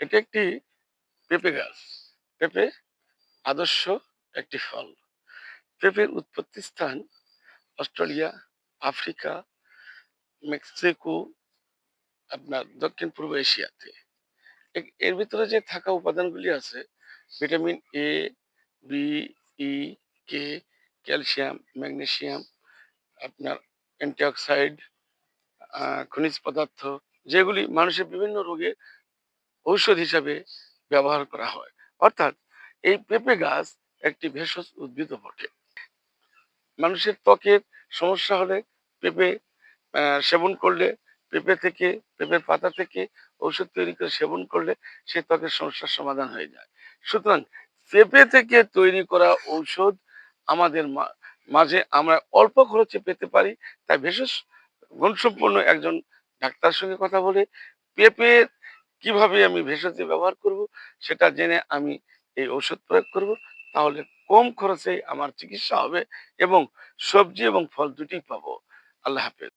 এটা একটি পেঁপে গাছ। পেঁপে আদর্শ একটি ফল। পেঁপের উৎপত্তি স্থান অস্ট্রেলিয়া, আফ্রিকা, মেক্সিকো, আপনার দক্ষিণ পূর্ব এশিয়াতে। এর ভিতরে যে থাকা উপাদানগুলি আছে, vitamin A, B, E, K, calcium, magnesium, আপনার অ্যান্টিঅক্সাইড খনিজ পদার্থ, যেগুলি মানুষের বিভিন্ন রোগে ঔষধ হিসাবে ব্যবহার করা হয়। অর্থাৎ এই পেঁপে গাছ একটি ভেষজ উদ্ভিদ বটে। মানুষের ত্বকের সমস্যা হলে পেঁপে সেবন করলে পেঁপে থেকে, পেঁপের পাতা থেকে ঔষধ তৈরি করে সেবন করলে সে ত্বকের সমস্যার সমাধান হয়ে যায়। সুতরাং পেঁপে থেকে তৈরি করা ঔষধ আমাদের মাঝে আমরা অল্প খরচে পেতে পারি। তাই ভেষজ গুণসম্পন্ন একজন ডাক্তার সঙ্গে কথা বলে পেঁপে কীভাবে আমি ভেষজ ব্যবহার করব সেটা জেনে আমি এই ওষুধ প্রয়োগ করব, তাহলে কম খরচে আমার চিকিৎসা হবে এবং সবজি এবং ফল দুটি পাবো। আল্লাহ হাফেজ।